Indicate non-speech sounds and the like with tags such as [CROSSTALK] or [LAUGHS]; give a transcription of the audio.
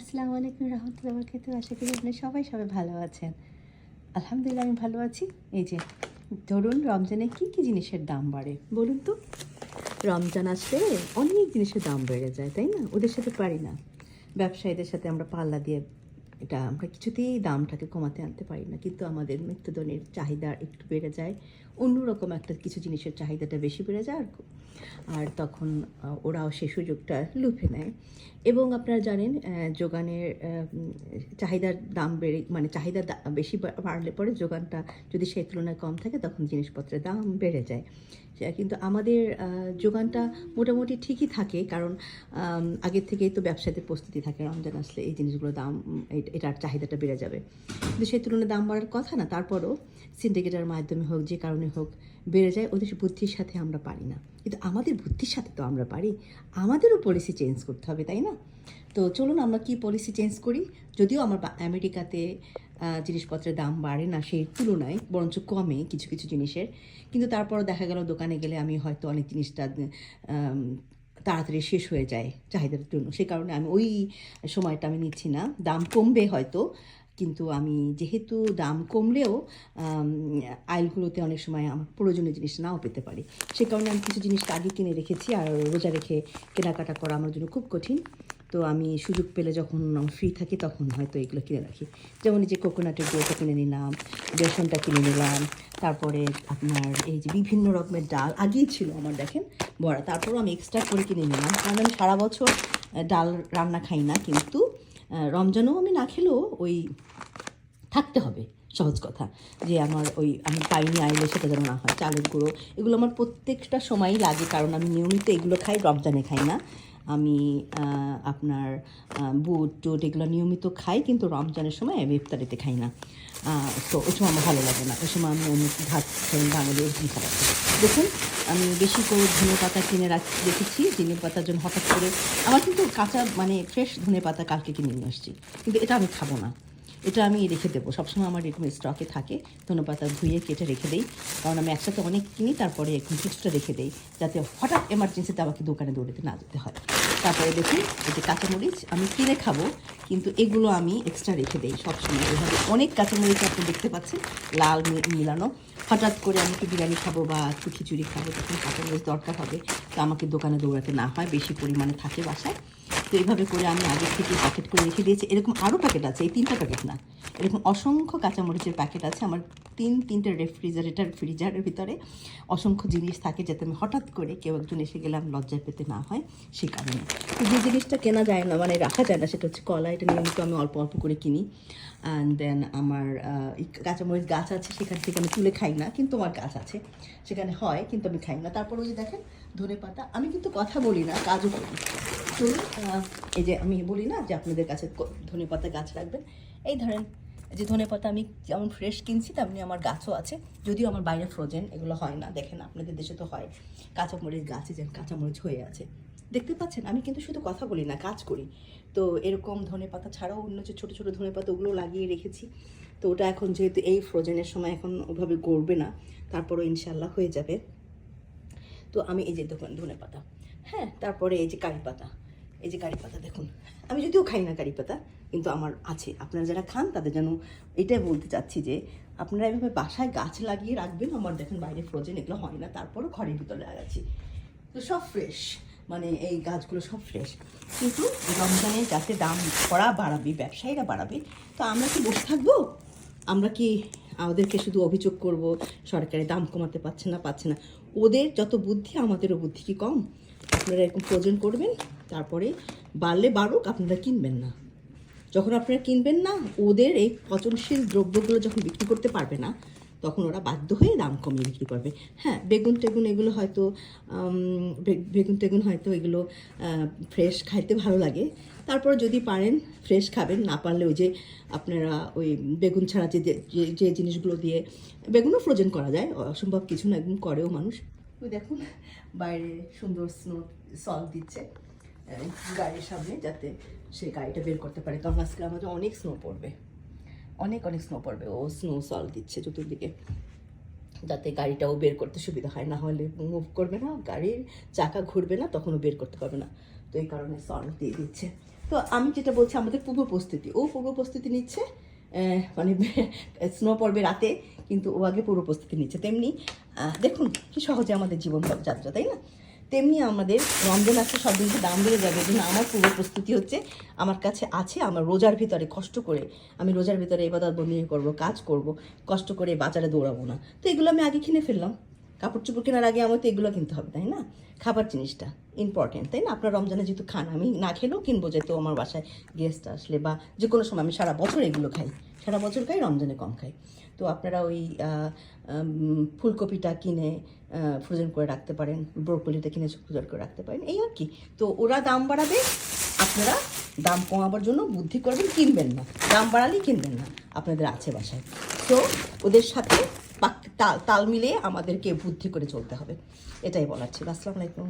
আসসালামু আলাইকুম রহমতুল্লাহ বরকাত আশা করি আপনারা সবাই সবাই ভালো আছেন। আলহামদুলিল্লাহ, আমি ভালো আছি। এই যে, ধরুন রমজানে কি কি জিনিসের দাম বাড়ে? বলুন তো। রমজান আসলে অনেক জিনিসের দাম বেড়ে যায়, তাই না? ওদের সাথে পারি না। ব্যবসায়ীদের সাথে আমরা পাল্লা দিয়ে এটা আমরা কিছুতেই দামটাকে কমাতে আনতে পারি না। কিন্তু আমাদের নিত্যদিনের চাহিদা একটু বেড়ে যায়। অন্যরকম একটা কিছু জিনিসের চাহিদাটা বেশি বেড়ে যায় আর আর তখন ওরাও সে সুযোগটা লুফে নেয়। এবং আপনারা জানেন যোগানের চাহিদার দাম বেড়ে মানে চাহিদা বেশি বাড়লে পরে যোগানটা যদি সেই তুলনায় কম থাকে, তখন জিনিসপত্রের দাম বেড়ে যায়। কিন্তু আমাদের যোগানটা মোটামুটি ঠিকই থাকে। কারণ আগের থেকেই তো ব্যবসাতে প্রস্তুতি থাকে। রমজান আসলে এই জিনিসগুলোর দাম এট- এটার চাহিদাটা বেড়ে যাবে। কিন্তু সেই তুলনায় দাম বাড়ার কথা না, তারপরও সিন্ডিকেটের মাধ্যমে হোক, যে কারণে হোক, বেড়ে যায় ওদের বুদ্ধির সাথে আমরা পারি না। কিন্তু আমাদের বুদ্ধির সাথে তো আমরা পারি। আমাদেরও পলিসি চেঞ্জ করতে হবে, তাই না? তো চলুন আমরা কি পলিসি চেঞ্জ করি? যদিও আমার আমেরিকাতে জিনিসপত্রের দাম বাড়ে না সেই তুলনায়, বরঞ্চ কমে কিছু কিছু জিনিসের। কিন্তু তারপরও দেখা গেল দোকানে গেলে আমি হয়তো অনেক জিনিসটা তাড়াতাড়ি শেষ হয়ে যায় চাহিদার জন্য। সে কারণে আমি ওই সময়টা আমি নিচ্ছি না। দাম কমবে হয়তো, কিন্তু আমি যেহেতু দাম কমলেও আইলগুলোতে অনেক সময় আমার প্রয়োজনীয় জিনিস নাও পেতে পারি। সে কারণে আমি কিছু জিনিস আগে কিনে রেখেছি আর রোজা রেখে কেনাকাটা করা আমার জন্য খুব কঠিন। তো আমি সুযোগ পেলে যখন ফ্রি থাকি, তখন হয়তো এগুলো কিনে রাখি। যেমন এই যে কোকোনাটের গুঁড়োটা কিনে নিলাম, বেসনটা কিনে নিলাম, তারপরে আপনার এই যে বিভিন্ন রকমের ডাল, আগেই ছিল আমার, দেখেন, বড়া। তারপরও আমি এক্সট্রা করে কিনে নিলাম। কারণ আমি সারা বছর ডাল রান্না খাই না, কিন্তু রমজানও আমি না খেলেও ওই থাকতে হবে, সহজ কথা। যে আমার ওই, আমি পাইনি আইলে সেটা যেন না হয়, চালের গুঁড়ো, এগুলো আমার প্রত্যেকটা সময়ই লাগে, কারণ আমি নিয়মিত এগুলো খাই, রমজানে খাই না। আমি আপনার বুট, টুট এগুলো নিয়মিত খাই, কিন্তু রমজানের সময় আমি ইফতারিতে খাই না। তো ওই সময় আমার ভালো লাগে না। ওই সময় আমি অন্য ভাত খাই বাঙালি ওই খাবার দেখুন, আমি বেশি করে ধনে পাতা কিনে রাখ- রেখেছি ধনে পাতার জন্য হঠাৎ করে, আমার কিন্তু কাঁচা মানে ফ্রেশ ধনে পাতা কালকে কিনে নিয়ে আসছি। কিন্তু এটা আমি খাব না। এটা আমি রেখে দেবো। সবসময় আমার এরকম স্টকে থাকে। ধনে পাতা ধুয়ে কেটে রেখে দিই। কারণ আমি একসাথে অনেক কিনি, তারপরে এখন কিছুটা রেখে দিই, যাতে হঠাৎ এমার্জেন্সিতে আমাকে দোকানে দৌড়াতে না যেতে হয়। তারপরে দেখি যে কাঁচামরিচ আমি কিনে খাব, কিন্তু এগুলো আমি এক্সট্রা রেখে দিই সবসময়। এভাবে অনেক কাঁচামরিচ আপনি দেখতে পাচ্ছেন, লাল মিলানো। হঠাৎ করে আমি একটু বিরিয়ানি খাব বা একটু খিচুড়ি খাব, তখন কাঁচামরিচ দরকার হবে। তো আমাকে দোকানে দৌড়াতে না হয়, বেশি পরিমাণে থাকে বাসায়। তো এইভাবে করে আমি আগে থেকে প্যাকেট করে রেখে দিয়েছি। এরকম আরও প্যাকেট আছে এই তিনটা প্যাকেট না। এরকম অসংখ্য কাঁচামরিচের প্যাকেট আছে আমার তিন তিনটে রেফ্রিজারেটার ফ্রিজারের ভিতরে। অসংখ্য জিনিস থাকে যাতে আমি হঠাৎ করে কেউ একজন এসে গেলাম লজ্জায় পেতে না হয় সেই কারণে। তো যে জিনিসটা কেনা যায় না মানে রাখা যায় না সেটা হচ্ছে কলা। এটা নিয়মিত আমি অল্প অল্প করে কিনি। অ্যান্ড দেন আমার কাঁচামরিচ গাছ আছে সেখান থেকে আমি তুলে খাই না কিন্তু আমার গাছ আছে। সেখানে হয় কিন্তু আমি খাই না। তারপর ওই যে দেখেন ধনে পাতা আমি কিন্তু কথা বলি না কাজও করি। আহ, এই যে আমি বলি না যে আপনাদের কাছে ধনে পাতা গাছ রাখবেন। এই ধরেন যে ধনে পাতা আমি যেমন ফ্রেশ কিনছি, তেমনি আমার গাছও আছে। যদিও আমার বাইরে ফ্রোজেন এগুলো হয় না। দেখেন, আপনাদের দেশে তো হয়। কাঁচামরিচ গাছে যেন কাঁচামরিচ হয়ে আছে। দেখতে পাচ্ছেন, আমি কিন্তু শুধু কথা বলি না, কাজ করি। তো এরকম ধনে পাতা ছাড়াও অন্য যে ছোটো ছোটো ধনে পাতা, ওগুলো লাগিয়ে রেখেছি। তো ওটা এখন যেহেতু এই ফ্রোজেনের সময় এখন ওভাবে গড়বে না, তারপরও ইনশাল্লাহ হয়ে যাবে। তো আমি এই যে ধনে পাতা। হ্যাঁ তারপরে এই যে কারি পাতা। এই যে কারি পাতা, দেখুন। আমি যদিও খাই না কারি পাতা, কিন্তু আমার আছে। আপনারা যারা খান, তাদের যেন এটাই বলতে চাচ্ছি যে, আপনারা এভাবে বাসায় গাছ লাগিয়ে রাখবেন, আমার দেখেন বাইরে ফ্রোজেন এগুলো হয় না, তারপরও ঘরের ভিতরে লাগাচ্ছি তো সব ফ্রেশ মানে এই গাছগুলো সব ফ্রেশ কিন্তু রমজানে যাতে দাম করা বাড়াবে, ব্যবসায়ীরা বাড়াবে, তো আমরা কি বসে থাকব? আমরা কি আমাদেরকে শুধু অভিযোগ করব সরকারি দাম কমাতে পারছে না, পাচ্ছে না? ওদের যত বুদ্ধি, আমাদেরও বুদ্ধি কি কম? আপনারা এরকম প্রয়োজন করবেন তারপরে বাড়লে বাড়ুক, আপনারা কিনবেন না। যখন আপনারা কিনবেন না, ওদের এই পচনশীল দ্রব্যগুলো যখন বিক্রি করতে পারবে না, তখন ওরা বাধ্য হয়ে দাম কমিয়ে বিক্রি করবে। হ্যাঁ বেগুন টেগুন এগুলো হয়তো বেগুন টেগুন হয়তো এগুলো ফ্রেশ খাইতে ভালো লাগে। তারপর যদি পারেন, ফ্রেশ খাবেন, না পারলে ওই যে আপনারা ওই বেগুন ছাড়া যে, যে- জিনিসগুলো দিয়ে বেগুনও ফ্রোজেন করা যায়। অসম্ভব কিছু না একদম করেও মানুষ। দেখুন, বাইরে সুন্দর স্নো সল দিচ্ছে। গাড়ির সামনে যাতে সে গাড়িটা বের করতে পারে। কারণ আজকে আমাদের অনেক স্নো পড়বে। অনেক অনেক স্নো পড়বে। ও স্নো সল দিচ্ছে চতুর্দিকে। যাতে গাড়িটাও বের করতে সুবিধা হয়। না হলে মুভ করবে না, গাড়ির চাকা ঘুরবে না, তখনও বের করতে পারবে না। তো এই কারণে সল দিয়ে দিচ্ছে। তো আমি যেটা বলছি, আমাদের পূর্ব প্রস্তুতি। ও পূর্ব প্রস্তুতি নিচ্ছে মানে [LAUGHS] স্নো পড়বে রাতে, কিন্তু ও আগে পূর্ব প্রস্তুতি নিচ্ছে তেমনি। দেখুন কি সহজে আমাদের জীবন যাত্রা, তাই না? তেমনি আমাদের রমজান আসছে সব জিনিসে দাম বেড়ে যাবে। এই আমার পূর্ব প্রস্তুতি হচ্ছে, আমার কাছে আছে, আমার রোজার ভিতরে কষ্ট করে আমি রোজার ভিতরে এবাদত বন্দি করব, কাজ করব, কষ্ট করে বাজারে দৌড়াবো না। তো এগুলো আমি আগে কিনে ফেললাম। কাপড় চোপড় কেনার আগে আমার তো এগুলো কিনতে হবে, তাই না? খাবার জিনিসটা ইম্পর্টেন্ট তাই না? আপনার রমজানে যেহেতু খান, আমি না খেলেও কিনবো, যেহেতু আমার বাসায় গেস্ট আসলে বা যে কোনো সময় আমি সারা বছর এগুলো খাই। সারা বছর খাই, রমজানে কম খাই। তো আপনারা ওই ফুলকপিটা কিনে ফ্রোজেন করে রাখতে পারেন ব্রোকলিটা কিনে ফ্রোজেন করে রাখতে পারেন, এই আর কি। তো ওরা দাম বাড়াবে, আপনারা দাম কমাবার জন্য বুদ্ধি করবেন, কিনবেন না। দাম বাড়ালেই কিনবেন না, আপনাদের আছে বাসায়। তো ওদের সাথে তাল তাল মিলিয়ে আমাদেরকে বুদ্ধি করে চলতে হবে। এটাই বলার ছিল। আসসালামু আলাইকুম।